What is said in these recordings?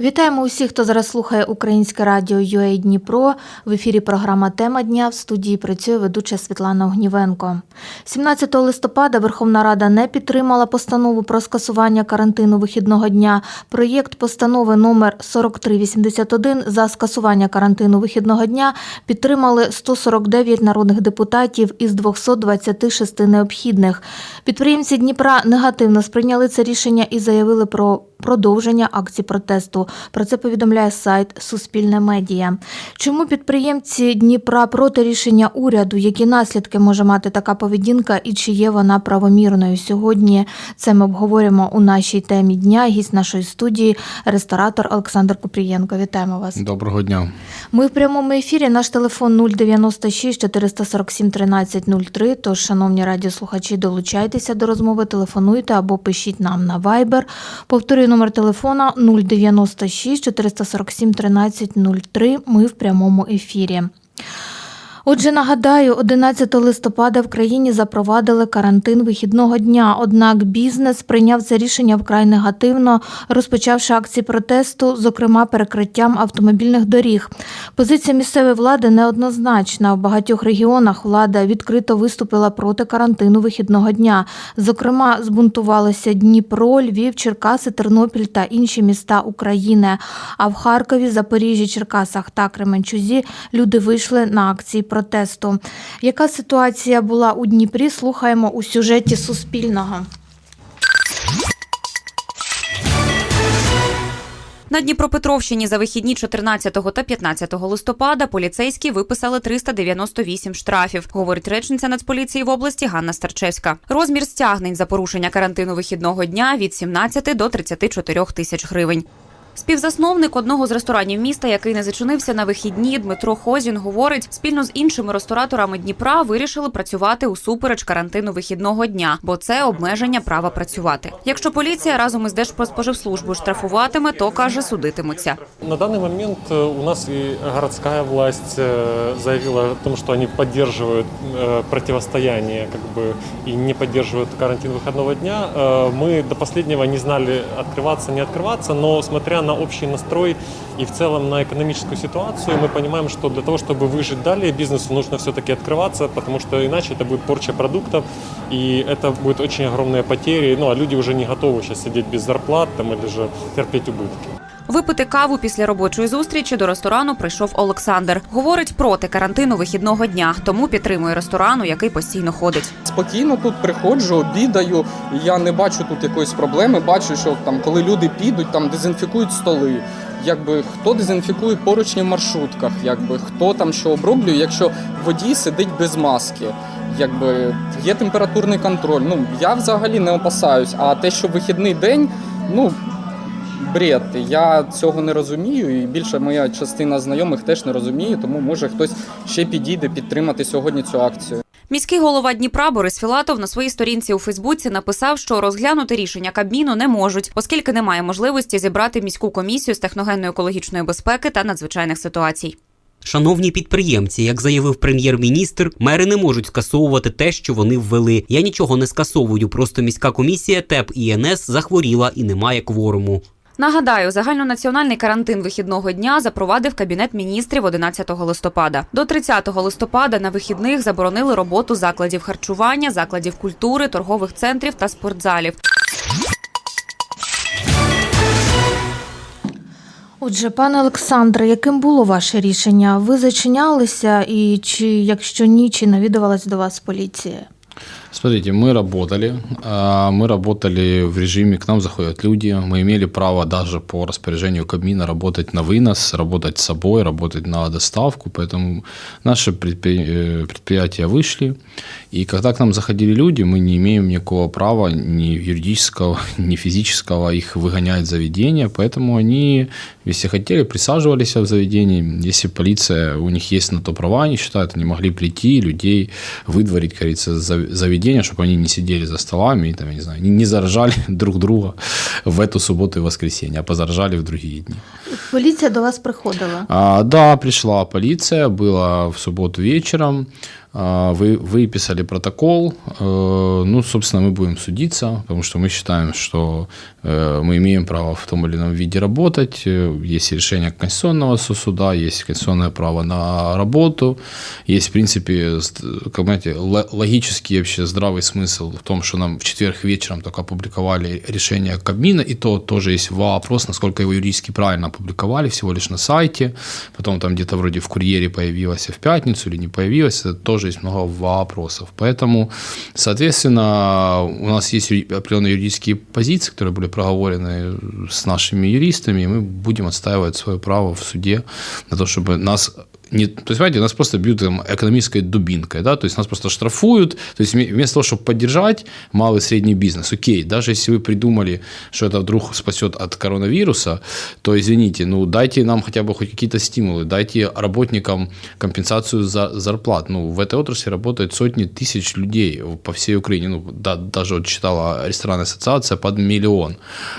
Вітаємо усіх, хто зараз слухає українське радіо UA Дніпро. В ефірі програма Тема дня в студії працює ведуча Світлана Огнівенко. 17 листопада Верховна Рада не підтримала постанову про скасування карантину вихідного дня. Проєкт постанови номер 4381 за скасування карантину вихідного дня підтримали 149 народних депутатів із 226 необхідних. Підприємці Дніпра негативно сприйняли це рішення і заявили про продовження акцій протесту. Про це повідомляє сайт Суспільне медіа. Чому підприємці Дніпра проти рішення уряду? Які наслідки може мати така поведінка і чи є вона правомірною? Сьогодні це ми обговоримо у нашій темі дня. Гість нашої студії, ресторатор Олександр Купрієнко. Вітаємо вас. Доброго дня. Ми в прямому ефірі. Наш телефон 096 447 13 03. Тож, шановні радіослухачі, долучайтеся до розмови, телефонуйте або пишіть нам на Viber. Повторюю номер телефона 096 447 13 03. Ми в прямому ефірі. Отже, нагадаю, 11 листопада в країні запровадили карантин вихідного дня. Однак бізнес прийняв це рішення вкрай негативно, розпочавши акції протесту, зокрема перекриттям автомобільних доріг. Позиція місцевої влади неоднозначна. В багатьох регіонах влада відкрито виступила проти карантину вихідного дня. Зокрема, збунтувалися Дніпро, Львів, Черкаси, Тернопіль та інші міста України. А в Харкові, Запоріжжі, Черкасах та Кременчузі люди вийшли на акції протесту. Яка ситуація була у Дніпрі? Слухаємо у сюжеті Суспільного. На Дніпропетровщині за вихідні 14 та 15 листопада поліцейські виписали 398 штрафів, говорить речниця Нацполіції в області Ганна Старчевська. Розмір стягнень за порушення карантину вихідного дня від 17 до 34 тисяч гривень. Співзасновник одного з ресторанів міста, який не зачинився на вихідні, Дмитро Хозін, говорить, спільно з іншими рестораторами Дніпра вирішили працювати усупереч карантину вихідного дня, бо це обмеження права працювати. Якщо поліція разом із Держпродспоживслужбою штрафуватиме, то каже, судитимуться. На данный момент э, у нас и городская власть э, заявила о том, что они поддерживают э, противостояние как бы, и не поддерживают карантин выходного дня. Э, Мы до последнего не знали, открываться, не открываться, но смотря на на общий настрой и в целом на экономическую ситуацию, мы понимаем, что для того, чтобы выжить далее, бизнесу нужно все-таки открываться, потому что иначе это будет порча продуктов, и это будет очень огромные потери, ну а люди уже не готовы сейчас сидеть без зарплат там, или же терпеть убытки. Випити каву після робочої зустрічі до ресторану прийшов Олександр. Говорить проти карантину вихідного дня, тому підтримує ресторану, який постійно ходить. Спокійно тут приходжу, обідаю. Я не бачу тут якоїсь проблеми. Бачу, що там, коли люди підуть, там дезінфікують столи. Якби хто дезінфікує поручні в маршрутках, якби хто там що оброблює, якщо водій сидить без маски. Якби є температурний контроль. Ну я взагалі не опасаюсь. А те, що вихідний день, ну бред. Я цього не розумію, і більше моя частина знайомих теж не розуміє, тому може хтось ще підійде підтримати сьогодні цю акцію. Міський голова Дніпра Борис Філатов на своїй сторінці у Фейсбуці написав, що розглянути рішення Кабміну не можуть, оскільки немає можливості зібрати міську комісію з техногенно-екологічної безпеки та надзвичайних ситуацій. Шановні підприємці, як заявив прем'єр-міністр, мери не можуть скасовувати те, що вони ввели. Я нічого не скасовую. Просто міська комісія ТЕП і НС захворіла і немає кворуму. Нагадаю, загальнонаціональний карантин вихідного дня запровадив кабінет міністрів 11 листопада. До 30 листопада на вихідних заборонили роботу закладів харчування, закладів культури, торгових центрів та спортзалів. Отже, пане Олександре, яким було ваше рішення? Ви зачинялися, і чи якщо ні, чи навідувалась до вас поліція? Смотрите, мы работали, а, мы работали в режиме, к нам заходят люди, мы имели право даже по распоряжению Кабмина работать на вынос, работать с собой, работать на доставку, поэтому наши э, предприятия вышли, и когда к нам заходили люди, мы не имеем никакого права, ни юридического, ни физического их выгонять заведение, поэтому они, если хотели, присаживались в заведении, если полиция, у них есть на то права, они считают, они могли прийти, людей выдворить, как говорится, за- заведение, чтобы они не сидели за столами и там, я не знаю, не, заражали друг друга в эту субботу и воскресенье, а позаражали в другие дни. Поліція до вас приходила. А, да, пришла полиция, было в субботу вечером. А, вы, выписали протокол, э, ну, собственно, мы будем судиться, потому что мы считаем, что э, мы имеем право в том или ином виде работать, Э, есть решение Конституционного су- суда, есть конституционное право на работу, есть, в принципе, как знаете, ло- логический вообще здравый смысл в том, что нам в четверг вечером только опубликовали решение Кабмина, и то тоже есть вопрос, насколько его юридически правильно опубликовали, всего лишь на сайте, потом там где-то вроде в курьере появилось в пятницу или не появилось, это тоже есть много вопросов. Поэтому, соответственно, у нас есть определенные юридические позиции, которые были проговорены с нашими юристами, и мы будем отстаивать свое право в суде на то, чтобы нас не, то есть, понимаете, нас просто бьют там, экономической дубинкой, да, то есть нас просто штрафуют, то есть вме- вместо того, чтобы поддержать малый и средний бизнес, окей, даже если вы придумали, что это вдруг спасет от коронавируса, то извините, ну дайте нам хотя бы хоть какие-то стимулы, дайте работникам компенсацию за зарплат, ну в этой отрасли работают сотни тысяч людей по всей Украине, ну да, даже вот читала ресторанная ассоциация под миллион,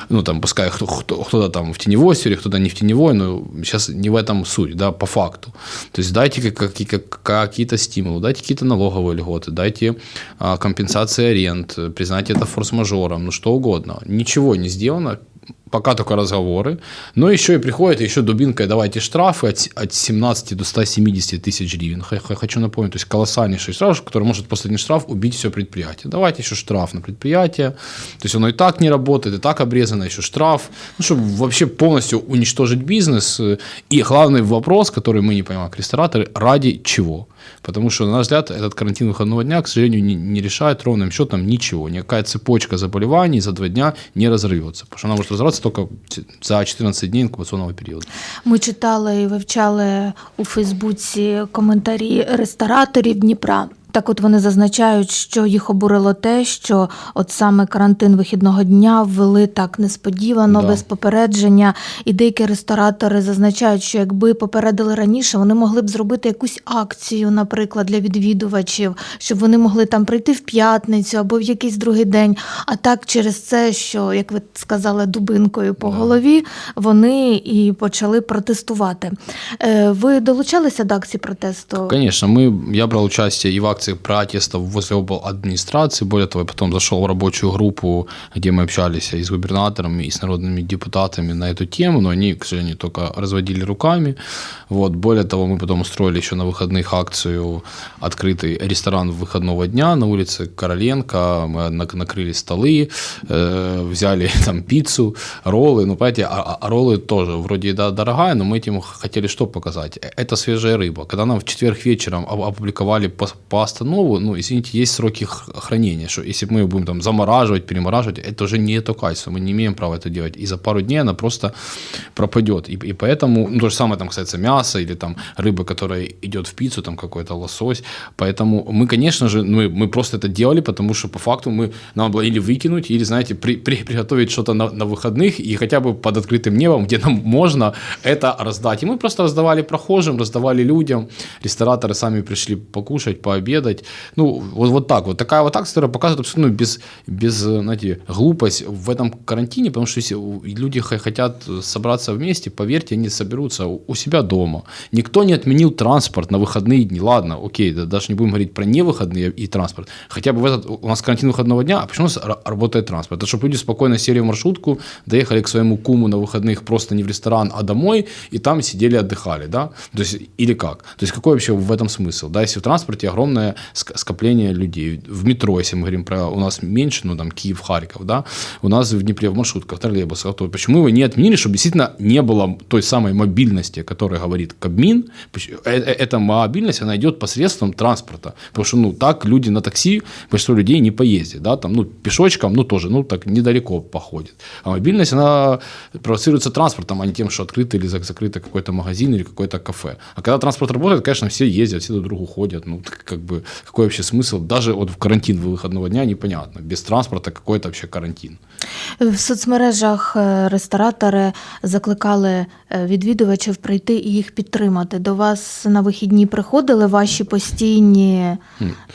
ну там пускай кто, кто, кто-то там в теневой сфере, кто-то не в теневой, но сейчас не в этом суть, да, по факту. То есть дайте как- как- как- какие-то стимулы, дайте какие-то налоговые льготы, дайте а, компенсации аренд, признайте это форс-мажором, ну что угодно. Ничего не сделано, пока только разговоры, но еще и приходит еще дубинкой, давайте штрафы от, от 17 до 170 тысяч гривен. Хочу напомнить, то есть колоссальнейший штраф, который может после один штраф убить все предприятие. Давайте еще штраф на предприятие, то есть оно и так не работает, и так обрезано, еще штраф, ну, чтобы вообще полностью уничтожить бизнес. э, И главный вопрос, который мы не понимаем, как рестораторы, ради чего? Потому что, на наш взгляд, этот карантин выходного дня, к сожалению, не, не решает ровным счетом ничего. Никакая цепочка заболеваний за два дня не разорвется. Потому что она может разорваться только за 14 дней инкубационного периода. Ми читали і вивчали у Фейсбуці коментарі рестораторів Дніпра. Так от вони зазначають, що їх обурило те, що от саме карантин вихідного дня ввели так несподівано, Да. без попередження. І деякі ресторатори зазначають, що якби попередили раніше, вони могли б зробити якусь акцію, наприклад, для відвідувачів, щоб вони могли там прийти в п'ятницю або в якийсь другий день. А так через це, що, як ви сказали, дубинкою по Да. голові, вони і почали протестувати. Е, Ви долучалися до акції протесту? Конечно, мы, я брал участие и в акции протеста возле обл. администрации. Более того, я потом зашел в рабочую группу, где мы общались и с губернатором, и с народными депутатами на эту тему, но они, к сожалению, только разводили руками. Вот. Более того, мы потом устроили еще на выходных акцию «Открытый ресторан выходного дня» на улице Короленко. Мы нак- накрыли столы, э, взяли там пиццу, роллы. Ну, понимаете, а, а роллы тоже вроде еда дорогая, но мы этим хотели что показать? Э, Это свежая рыба. Когда нам в четверг вечером оп- опубликовали по, по останову, ну, извините, есть сроки хранения, что если мы будем там замораживать, перемораживать, это уже не то качество, мы не имеем права это делать. И за пару дней она просто пропадет. И, и поэтому, ну, то же самое там касается мяса или там рыбы, которая идет в пиццу, там какой-то лосось. Поэтому мы, конечно же, мы, мы просто это делали, потому что по факту мы, нам было или выкинуть, или, знаете, при, при- приготовить что-то на, на выходных и хотя бы под открытым небом, где нам можно это раздать. И мы просто раздавали прохожим, раздавали людям. Рестораторы сами пришли покушать, пообедать. Ну, вот, вот так вот. Такая вот акция, показывает абсолютно без, без, знаете, глупость в этом карантине, потому что если люди хотят собраться вместе, поверьте, они соберутся у себя дома. Никто не отменил транспорт на выходные дни. Ладно, окей, да, даже не будем говорить про невыходные и транспорт. Хотя бы в этот, у нас карантин выходного дня, а почему у нас ра- работает транспорт? Это чтобы люди спокойно сели в маршрутку, доехали к своему куму на выходных просто не в ресторан, а домой, и там сидели, отдыхали, да? То есть, или как? То есть, какой вообще в этом смысл? Да, если в транспорте огромное ск- скопление людей. В метро, если мы говорим про у нас меньше, ну там Киев, Харьков, да, у нас в Днепре в маршрутках, в то почему его не отменили, чтобы действительно не было той самой мобильности, о которой говорит Кабмин? Э- э- Эта мобильность, она идет посредством транспорта, потому что, ну, так люди на такси, большинство людей не поездят, да, там, ну, пешочком, ну, тоже, ну, так недалеко походит. А мобильность, она провоцируется транспортом, а не тем, что открыто или зак- закрыто какой-то магазин или какое-то кафе. А когда транспорт работает, конечно, все ездят, все друг другу ходят, ну, как бы, какой вообще смысл? Даже вот в карантин выходного дня непонятно. Без транспорта какой это вообще карантин? В соцмережах е, ресторатори закликали е, відвідувачів прийти і їх підтримати. До вас на вихідні приходили ваші постійні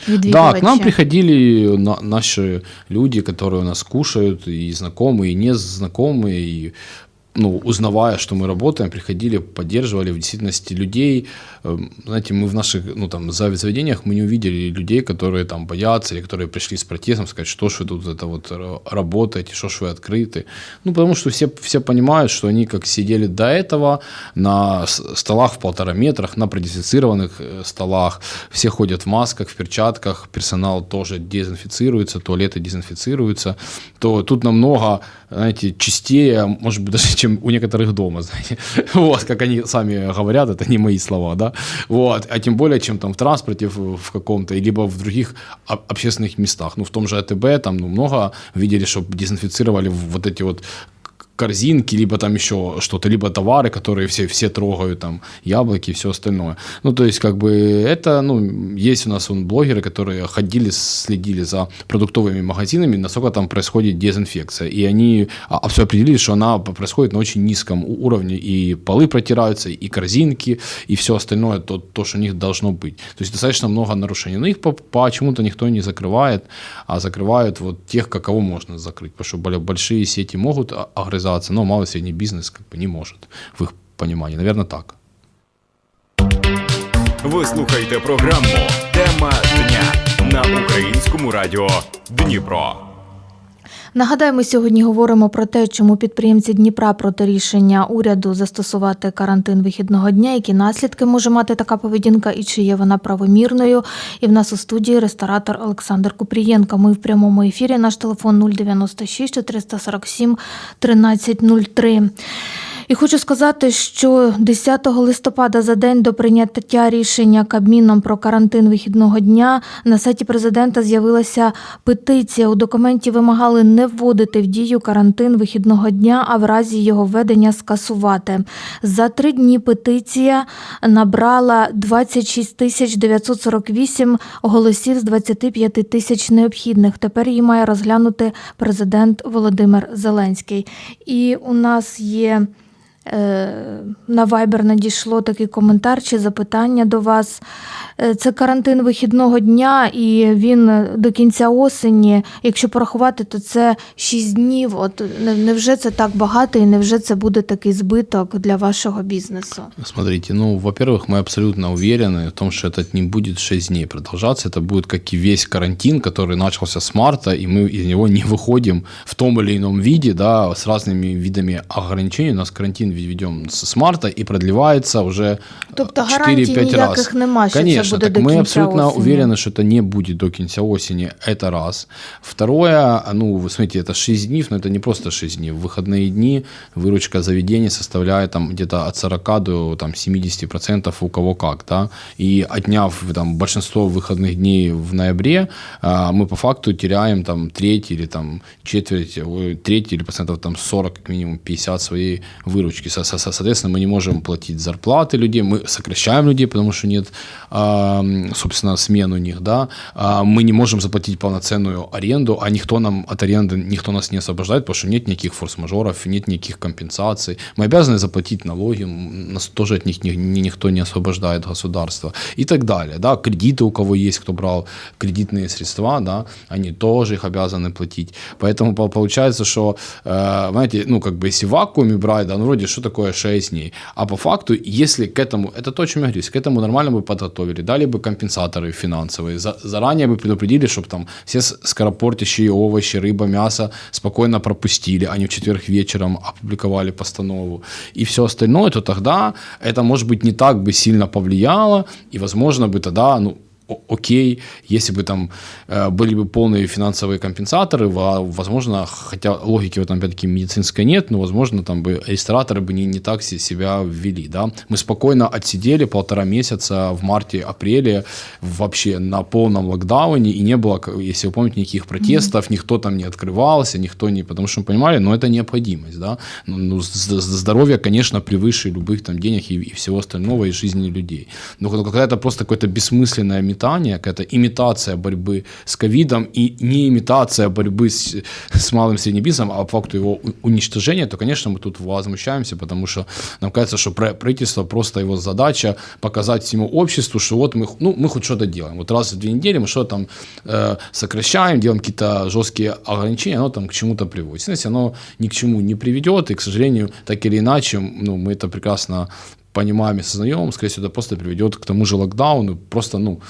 відвідувачі? Да, к нам приходили на- наши люди, которые у нас кушают, и знакомые, и незнакомые, и ну, узнавая, что мы работаем, приходили, поддерживали в действительности людей. Э, Знаете, мы в наших, ну, там, за- заведениях мы не увидели людей, которые там боятся или которые пришли с протестом, сказать, что ж вы тут это вот ра- работаете, что ж вы открыты. Ну, потому что все, все понимают, что они как сидели до этого на столах в полтора метрах, на продезинфицированных э, столах, все ходят в масках, в перчатках, персонал тоже дезинфицируется, туалеты дезинфицируются, то тут намного, знаете, чистее, может быть, даже, чем у некоторых дома, знаете. Вот, как они сами говорят, это не мои слова, да. Вот, а тем более, чем там в транспорте в, каком-то, либо в других об- общественных местах. Ну, в том же АТБ там, ну, много видели, что дезинфицировали вот эти вот корзинки, либо там еще что-то, либо товары, которые все, все трогают, там, яблоки и все остальное. Ну, то есть, как бы, это, ну, есть у нас вон, блогеры, которые ходили, следили за продуктовыми магазинами, насколько там происходит дезинфекция. И они а, а, определили, что она происходит на очень низком уровне. И полы протираются, и корзинки, и все остальное, то, то, что у них должно быть. То есть, достаточно много нарушений. Но их по- почему-то никто не закрывает, а закрывают вот тех, ка- кого можно закрыть. Потому что большие сети могут о- огрызаться, но малый и средний бизнес как бы не может, в их понимании. Наверное, так. Ви слухаєте програму Тема дня на українському радіо Дніпро. Нагадаю, ми сьогодні говоримо про те, чому підприємці Дніпра проти рішення уряду застосувати карантин вихідного дня, які наслідки може мати така поведінка і чи є вона правомірною. І в нас у студії ресторатор Олександр Купрієнко. Ми в прямому ефірі. Наш телефон 096 447 1303. І хочу сказати, що 10 листопада за день до прийняття рішення Кабміном про карантин вихідного дня на сайті президента з'явилася петиція. У документі вимагали не вводити в дію карантин вихідного дня, а в разі його введення скасувати. За три дні петиція набрала 26 тисяч 948 голосів з 25 тисяч необхідних. Тепер її має розглянути президент Володимир Зеленський. І у нас є. Е, На Viber надійшло такий коментар чи запитання до вас. Е, Це карантин вихідного дня, і він до кінця осені. Якщо порахувати, то це 6 днів. От не- невже це так багато, і невже це буде такий збиток для вашого бізнесу? Смотрите, ну, во-первых, мы абсолютно уверены в том, что это не будет 6 дней продолжаться. Это будет как и весь карантин, который начался с марта, и мы из него не выходим в том или ином виде, да, с разными видами ограничений. У нас карантин ведем с с марта и продлевается уже Тобто э, гарантій 4-5 ніяких раз. нема, що Конечно, це буде так до мы кінця абсолютно осені. уверены, что это не будет до конца осени, это раз. Второе, ну, вы смотрите, это 6 дней, но это не просто 6 дней. В выходные дни выручка заведения составляет там где-то от 40 до там, 70% у кого как, да. И отняв там, большинство выходных дней в ноябре, а, мы по факту теряем там треть или там четверть, ой, треть или процентов там 40, как минимум 50 своей выручки. Со- Соответственно, мы не можем платить зарплаты людей, мы сокращаем людей, потому что нет, собственно, смен у них, да. А, Мы не можем заплатить полноценную аренду, а никто нам от аренды, никто нас не освобождает, потому что нет никаких форс-мажоров, нет никаких компенсаций. Мы обязаны заплатить налоги, нас тоже от них ни- ни- никто не освобождает государство и так далее, да. Кредиты у кого есть, кто брал кредитные средства, да, они тоже их обязаны платить. Поэтому по- получается, что, э, знаете, ну, как бы, если в вакууме брать, да, ну, вроде, что такое 6 дней? А по факту, если к этому, это то, о чем я говорю, к этому нормально бы подготовили, дали бы компенсаторы финансовые, за- заранее бы предупредили, чтобы там все скоропортящие овощи, рыба, мясо спокойно пропустили, а не в четверг вечером опубликовали постанову и все остальное, то тогда это, может быть, не так бы сильно повлияло, и, возможно, бы тогда, ну, окей, если бы там э, были бы полные финансовые компенсаторы, во- возможно, хотя логики в этом опять-таки медицинской нет, но, возможно, там бы рестораторы бы не, не так се- себя ввели, да. Мы спокойно отсидели полтора месяца в марте-апреле вообще на полном локдауне, и не было, если вы помните, никаких протестов, никто там не открывался, никто не, потому что мы понимали, но это необходимость, да. Ну, ну, здоровье, конечно, превыше любых там денег и, и всего остального, и жизни людей. Но когда это просто какое-то бессмысленное нагнетание, какая-то имитация борьбы с ковидом и не имитация борьбы с, с малым средним бизнесом, а по факту его уничтожения, то, конечно, мы тут возмущаемся, потому что нам кажется, что правительство просто его задача показать всему обществу, что вот мы, ну, мы хоть что-то делаем. Вот раз в две недели мы что-то там э, сокращаем, делаем какие-то жесткие ограничения, оно там к чему-то приводит. Естественно, оно ни к чему не приведет, и, к сожалению, так или иначе, ну, мы это прекрасно понимаем и сознаем, скорее всего, это просто приведет к тому же локдауну, просто, ну,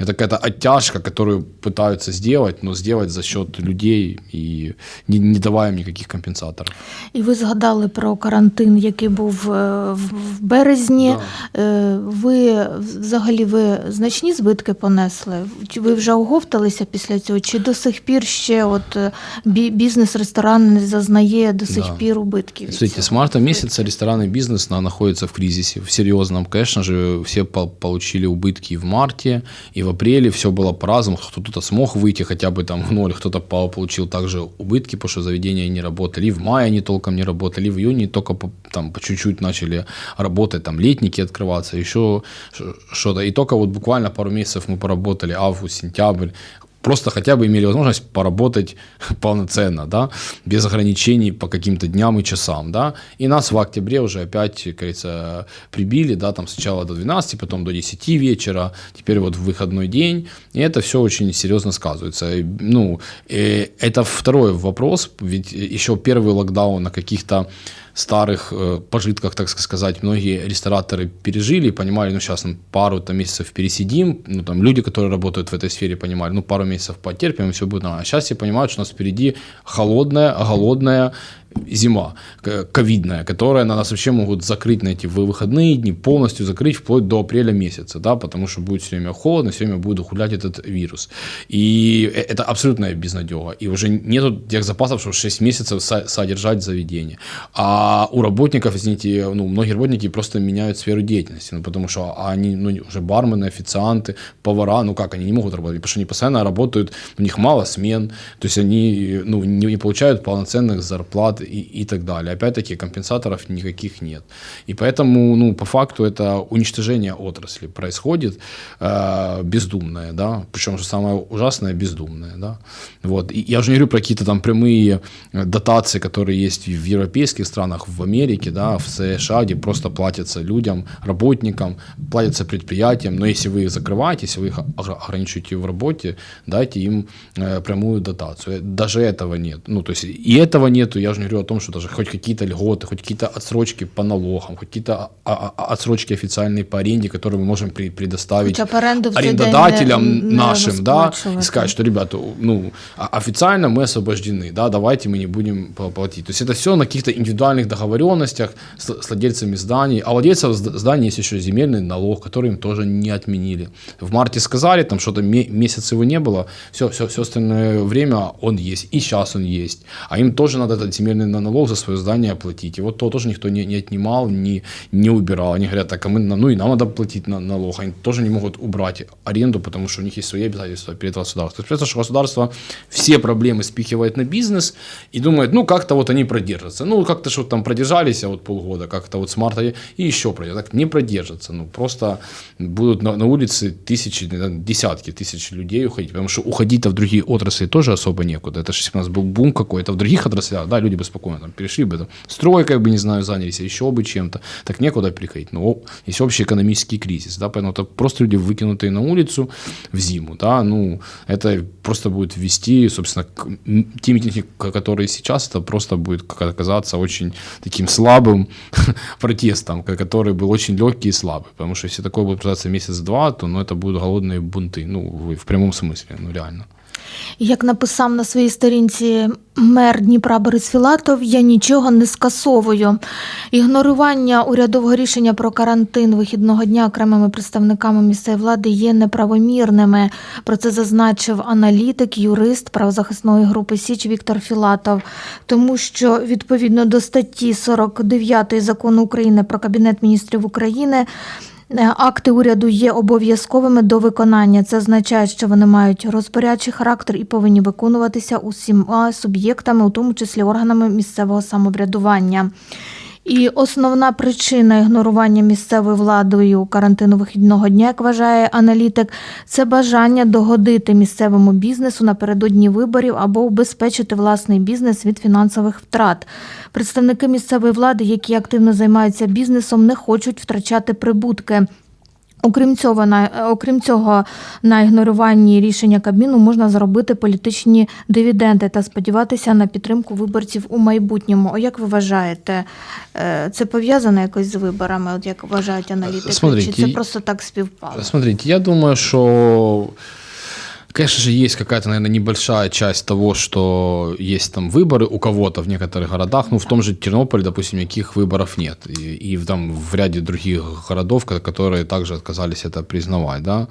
это какая-то оттяжка, которую пытаются сделать, но сделать за счет людей и не, не давая им никаких компенсаторов. І ви згадали про карантин, який був е, в в березні. Е, Ви взагалі ви значні збитки понесли? Чи ви вже оговталися після цього? Чи до сих пір ще от е, бі- бізнес ресторан не зазнає до сих Да. пір убитків? від Смотрите, цього? с марта месяца ресторанный бизнес на- находится в Кризисе, в серьезном. Конечно же, все по- получили убытки и в марте, и в апреле все было по-разному. Кто-то смог выйти хотя бы там в ноль, кто-то по- получил также убытки, потому что заведения не работали. И в мае они толком не работали, и в июне только по, там по чуть-чуть начали работать, там летники открываться, еще что-то. И только вот буквально пару месяцев мы поработали, август, сентябрь, просто хотя бы имели возможность поработать полноценно, да, без ограничений по каким-то дням и часам, да, и нас в октябре уже опять, как прибили, да, там сначала до 12, потом до 10 вечера, теперь вот в выходной день, и это все очень серьезно сказывается. И, Ну, э, это второй вопрос, ведь еще первый локдаун на каких-то старых э, пожитках, так сказать, многие рестораторы пережили понимали, ну, сейчас ну, пару там, месяцев пересидим, ну, там, люди, которые работают в этой сфере, понимали, ну, пару месяцев потерпим, и все будет нормально. А сейчас все понимают, что у нас впереди холодная, голодная зима, ковидная, которая на нас вообще могут закрыть на эти вы- выходные дни, полностью закрыть вплоть до апреля месяца, да, потому что будет все время холодно, все время будет гулять этот вирус. И э- это абсолютная безнадега. И уже нету тех запасов, чтобы 6 месяцев со- содержать заведение. А у работников, извините, ну, многие работники просто меняют сферу деятельности, ну, потому что они, ну, уже бармены, официанты, повара, ну как, они не могут работать, потому что они постоянно работают, у них мало смен, то есть они, ну, не, не получают полноценных зарплат и, и так далее. Опять-таки, компенсаторов никаких нет. И поэтому, ну, по факту это уничтожение отрасли происходит э, бездумное, да, причем, что самое ужасное, бездумное, да. Вот. И я уже не говорю про какие-то там прямые э, дотации, которые есть в европейских странах, в Америке, да, в США, где просто платятся людям, работникам, платятся предприятиям, но если вы их закрываете, если вы их огр- ограничиваете в работе, дайте им э, прямую дотацию. Э, Даже этого нет. Ну, то есть и этого нету, я уже не говорю о том, что даже хоть какие-то льготы, хоть какие-то отсрочки по налогам, хоть какие-то а- а- а- отсрочки официальные по аренде, которые мы можем предоставить арендодателям не- не нашим, да, розплачувати. и сказать, что, ребята, ну, официально мы освобождены, да, давайте мы не будем пла- платить. То есть это все на каких-то индивидуальных договоренностях с, с владельцами зданий. А владельцев зд- зданий есть еще земельный налог, который им тоже не отменили. В марте сказали, там что-то ме- месяц его не было, все, все, все остальное время он есть, и сейчас он есть. А им тоже надо этот земельный налог за свое здание оплатить. И вот то тоже никто не, не отнимал, не, не убирал. Они говорят, так, а мы, на- ну и нам надо платить на, налог. Они тоже не могут убрать аренду, потому что у них есть свои обязательства перед государством. То есть, представляете, что государство все проблемы спихивает на бизнес и думает, ну как-то вот они продержатся. Ну как-то что там продержались а вот полгода, как-то вот с марта и еще продержатся. Так не продержатся. Ну просто будут на, на улице тысячи, десятки тысяч людей уходить, потому что уходить-то в другие отрасли тоже особо некуда. Это же у нас был бум какой-то в других отраслях, да, люди бы спокойно там перешли бы, там, стройкой бы, не знаю, занялись, а еще бы чем-то. Так некуда приходить. Ну, есть общий экономический кризис, да, поэтому это просто люди, выкинутые на улицу в зиму, да, ну, это просто будет вести, собственно, к м, те митинги, которые сейчас, это просто будет оказаться очень таким слабым протестом, ко- который был очень легкий и слабый, потому что если такое будет продолжаться месяц-два, то, ну, это будут голодные бунты, ну, в прямом смысле, ну, реально. Як написав на своїй сторінці мер Дніпра Борис Філатов, я нічого не скасовую. Ігнорування урядового рішення про карантин вихідного дня окремими представниками місцевої влади є неправомірними. Про це зазначив аналітик, юрист правозахисної групи Січ Віктор Філатов, тому що відповідно до статті 49 закону України про Кабінет міністрів України. Е, Акти уряду є обов'язковими до виконання. Це означає, що вони мають розпорядчий характер і повинні виконуватися усіма суб'єктами, у тому числі органами місцевого самоврядування. І основна причина ігнорування місцевою владою карантину вихідного дня, як вважає аналітик, це бажання догодити місцевому бізнесу напередодні виборів або убезпечити власний бізнес від фінансових втрат. Представники місцевої влади, які активно займаються бізнесом, не хочуть втрачати прибутки. Окрім цього, на окрім цього, на ігноруванні рішення Кабміну можна заробити політичні дивіденди та сподіватися на підтримку виборців у майбутньому. О, як ви вважаєте, е, це пов'язано якось з виборами? От як вважають аналітики? Смотрите, Чи це просто так співпало? Смотрите, я думаю, что Конечно же, есть какая-то, наверное, небольшая часть того, что есть там выборы у кого-то в некоторых городах. Ну, в том же Тернополе, допустим, никаких выборов нет. И, и в, там, в ряде других городов, ко- которые также отказались это признавать, да.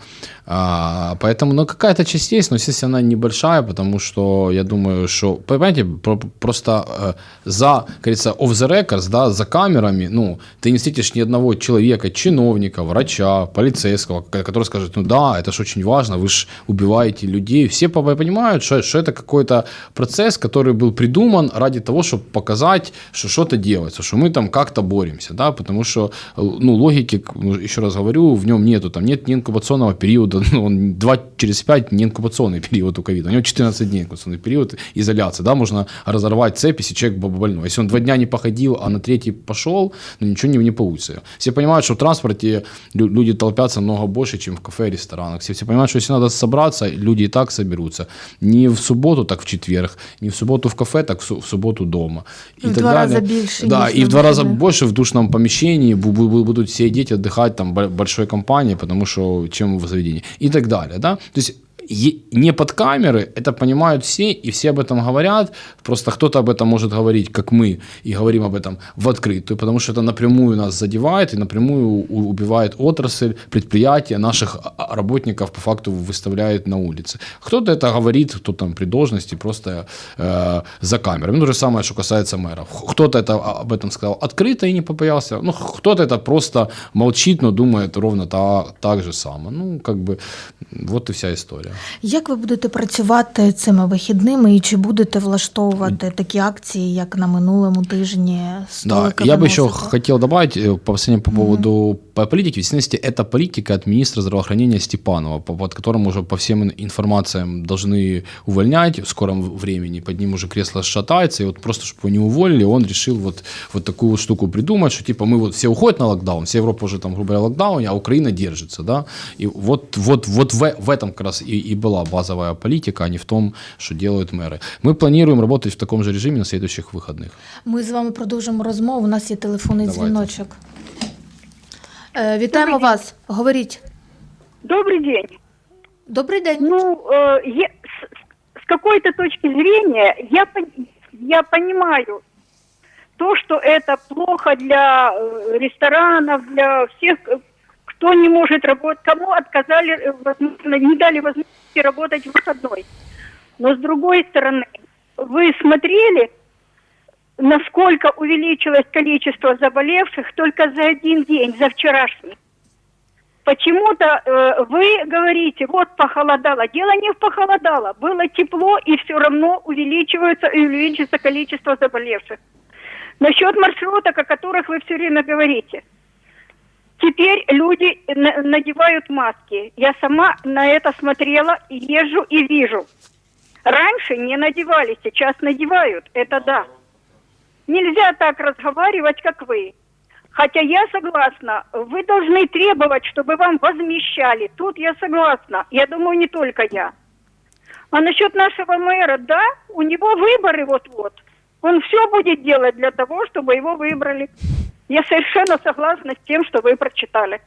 А, поэтому, ну, какая-то часть есть, но, естественно, она небольшая, потому что я думаю, что, понимаете, про- просто э, за, как говорится, off the records, да, за камерами, ну, ты не встретишь ни одного человека, чиновника, врача, полицейского, ко- который скажет, ну да, это же очень важно, вы же убиваете людей. Все по- понимают, что, что это какой-то процесс, который был придуман ради того, чтобы показать, что что-то делается, что мы там как-то боремся, да, потому что, ну, логики, ну, еще раз говорю, в нем нету, там нет ни инкубационного периода, ну, он 2 через 5 не инкубационный период у ковида, у него 14 дней инкубационный период изоляции, да, можно разорвать цепь, если человек больной. Если он два дня не походил, а на третий пошел, ну, ничего не, не получится. Все понимают, что в транспорте лю- люди толпятся много больше, чем в кафе, ресторанах. Все, все понимают, что если надо собраться, люди и так соберутся. Не в субботу, так в четверг, не в субботу в кафе, так в, су- в субботу дома. И В так два далее. раза больше, Да, и в два раза больше в душном помещении бу- бу- будут сидеть, отдыхать там бо- большой компании, потому что чем в заведении. И так далее, да. То есть не под камеры, это понимают все, и все об этом говорят. Просто кто-то об этом может говорить, как мы, и говорим об этом в открытую, потому что это напрямую нас задевает и напрямую убивает отрасль, предприятия, наших а- а, работников по факту выставляет на улице. Кто-то это говорит, кто там при должности, просто э, за камерами. Ну, то же самое, что касается мэров. Кто-то это, а, об этом сказал открыто и не побоялся. Ну, кто-то это просто молчит, но думает ровно та, так же само. Ну, как бы, вот и вся история. Як ви будете працювати цими вихідними і чи будете влаштовувати такі акції, як на минулому тижні? Да, я бы еще хотів хотел добавить э, по по поводу по политики. В действительности, это политика от министра здравоохранения Степанова, по- под которым уже по всем ин- информациям должны увольнять в скором времени. Под ним уже кресло шатается, и вот просто, чтобы его не уволили, он решил вот, вот такую вот штуку придумать, что типа мы вот все уходят на локдаун, вся Европа уже там, грубо говоря, локдауне, а Украина держится, да, и вот, вот, вот в, в этом как раз и, и была базовая политика, а не в том, что делают мэры. Мы планируем работать в таком же режиме на следующих выходных. Ми з вами продовжимо розмову. У нас є телефонний Давайте. дзвіночок. Е, вітаємо вас. Говоріть. Добрый день. Добрий день. Ну, э, я- с, с какой-то точки зрения я, пон- я понимаю то, что это плохо для э, ресторанов, для всех, э, кто не может работать, кому отказали, э, возможно, не дали возможности работать в выходной. Но с другой стороны, вы смотрели, насколько увеличилось количество заболевших только за один день, за вчерашний. Почему-то э, вы говорите, вот похолодало. Дело не в похолодало. Было тепло, и все равно увеличивается и увеличится количество заболевших. Насчет маршруток, о которых вы все время говорите. Теперь люди на- надевают маски. Я сама на это смотрела, езжу и вижу. Раньше не надевали, сейчас надевают. Это да. Нельзя так разговаривать, как вы. Хотя я согласна, вы должны требовать, чтобы вам возмещали. Тут я согласна. Я думаю, не только я. А насчет нашего мэра, да, у него выборы вот-вот. Он все будет делать для того, чтобы его выбрали. Я совершенно согласна с тем, что вы прочитали.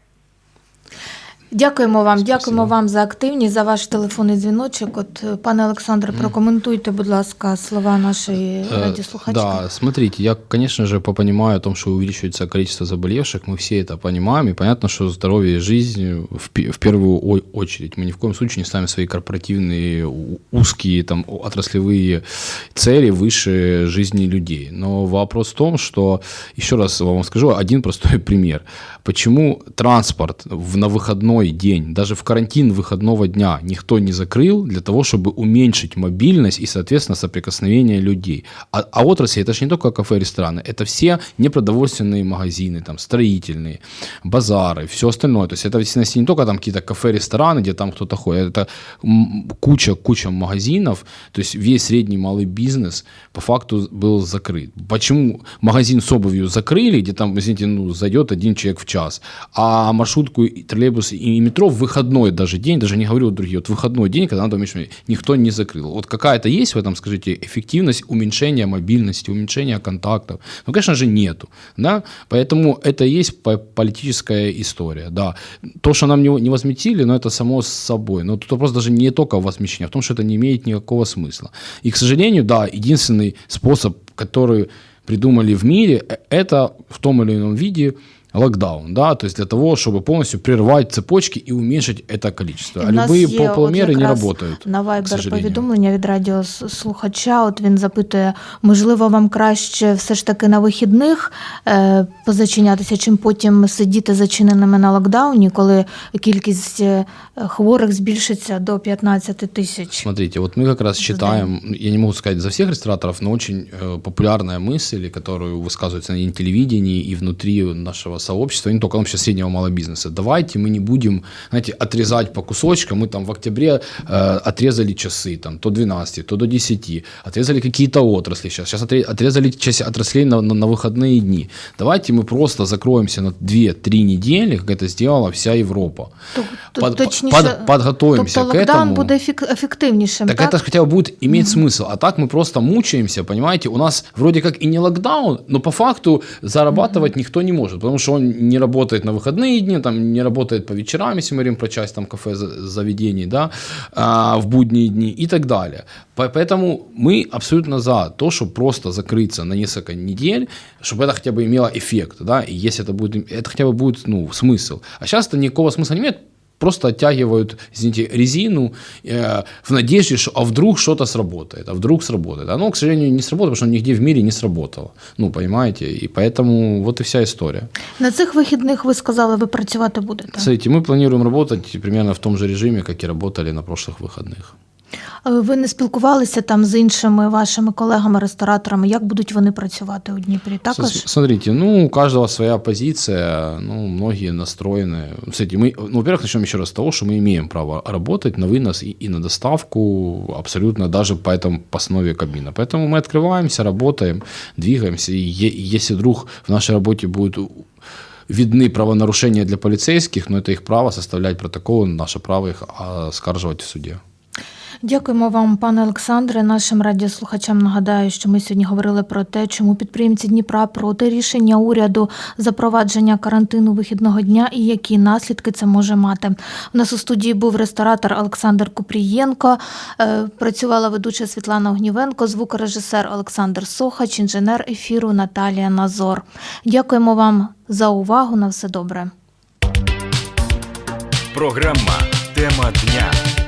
Дякуємо вам, Спасибо. дякуємо вам за активність, за ваш телефонний дзвіночок. От, е, пане Олександре, прокоментуйте, будь ласка, слова нашої Э, радіослухачки. Да, смотрите, я, конечно же, понимаю о том, что увеличивается количество заболевших, мы все это понимаем, и понятно, что здоровье и жизнь в, пе- в первую о- очередь. Мы ни в коем случае не ставим свои корпоративные у- узкие там отраслевые цели выше жизни людей. Но вопрос в том, что, еще раз вам скажу, один простой пример. Почему транспорт в, на выходной выходной день, даже в карантин выходного дня никто не закрыл для того, чтобы уменьшить мобильность и, соответственно, соприкосновение людей. А, а отрасли это же не только кафе, рестораны, это все непродовольственные магазины, там, строительные, базары, все остальное. То есть это в не только там какие-то кафе, рестораны, где там кто-то ходит, это м, куча, куча магазинов, то есть весь средний малый бизнес по факту был закрыт. Почему магазин с обувью закрыли, где там, извините, ну, зайдет один человек в час, а маршрутку, и троллейбус и метро в выходной даже день, даже не говорю другие, вот выходной день, когда надо уменьшить, никто не закрыл. Вот какая-то есть в этом, скажите, эффективность уменьшения мобильности, уменьшения контактов? Ну, конечно же, нету. Да? Поэтому это и есть по- политическая история. Да. То, что нам не, возмутили, но это само собой. Но тут вопрос даже не только в возмещении, а в том, что это не имеет никакого смысла. И, к сожалению, да, единственный способ, который придумали в мире, э- это в том или ином виде локдаун, да, то есть для того, чтобы полностью прервать цепочки и уменьшить это количество. І А в нас любые є по- полумеры от не якраз работают. На к Viber сожалению. повідомлення від радіослухача. От він запитує, можливо, вам краще все ж таки на вихідних е, позачинятися, чим потім сидіти зачиненими на локдауні, коли кількість е, хворих збільшиться до 15 тисяч. Смотрите, вот мы как раз считаем, я не могу сказать за всех рестораторов, но очень э, популярная мысль, которую высказывается на телевидении и внутри нашего сообщества, и не только, но вообще среднего малого бизнеса. Давайте мы не будем, знаете, отрезать по кусочкам. Мы там в октябре э, отрезали часы, там, то 12, то до 10, отрезали какие-то отрасли сейчас, сейчас отре- отрезали часть отраслей на, на, на выходные дни. Давайте мы просто закроемся на 2-3 недели, как это сделала вся Европа. Тобто, Под- точніше, под- подготовимся тобто к локдаун этому. буде ефік- ефективнішим, Так, так? это же хотя бы будет иметь смысл. А так мы просто мучаемся, понимаете? У нас вроде как и не локдаун, но по факту зарабатывать никто не может, потому что он не работает на выходные дни, там не работает по вечерам, если мы говорим про часть там кафе за- заведений, да, а, в будние дни и так далее. По- Поэтому мы абсолютно за то, чтобы просто закрыться на несколько недель, чтобы это хотя бы имело эффект, да, и если это будет, это хотя бы будет, ну, смысл. А сейчас это никакого смысла не имеет, просто оттягивают, извините, резину э, в надежде, что а вдруг что-то сработает, а вдруг сработает. Оно, к сожалению, не сработало, потому что нигде в мире не сработало. Ну, понимаете, и поэтому вот и вся история. На цих вихідних ви сказали, ви працювати будете. Смотрите, мы планируем работать примерно в том же режиме, как и работали на прошлых выходных. Е, Ви не спілкувалися там з іншими вашими колегами-рестораторами? Як будуть вони працювати у Дніпрі? Також С- Смотрите, ну, у каждого своя позиция, ну, многие настроены. Кстати, мы, ну, во-первых, начнем еще раз с того, что мы имеем право работать на вынос и, и на доставку абсолютно даже по этому по основе Кабмина. Поэтому мы открываемся, работаем, двигаемся. И е- если вдруг в нашей работе будет у- видны правонарушения для полицейских, но это их право составлять протоколы, наше право их оскарживать в суде. Дякуємо вам, пане Олександре. Нашим радіослухачам нагадаю, що ми сьогодні говорили про те, чому підприємці Дніпра проти рішення уряду запровадження карантину вихідного дня і які наслідки це може мати. У нас у студії був ресторатор Олександр Купрієнко, е, працювала ведуча Світлана Огнівенко, звукорежисер Олександр Сохач, інженер ефіру Наталія Назор. Дякуємо вам за увагу. На все добре. Програма Тема дня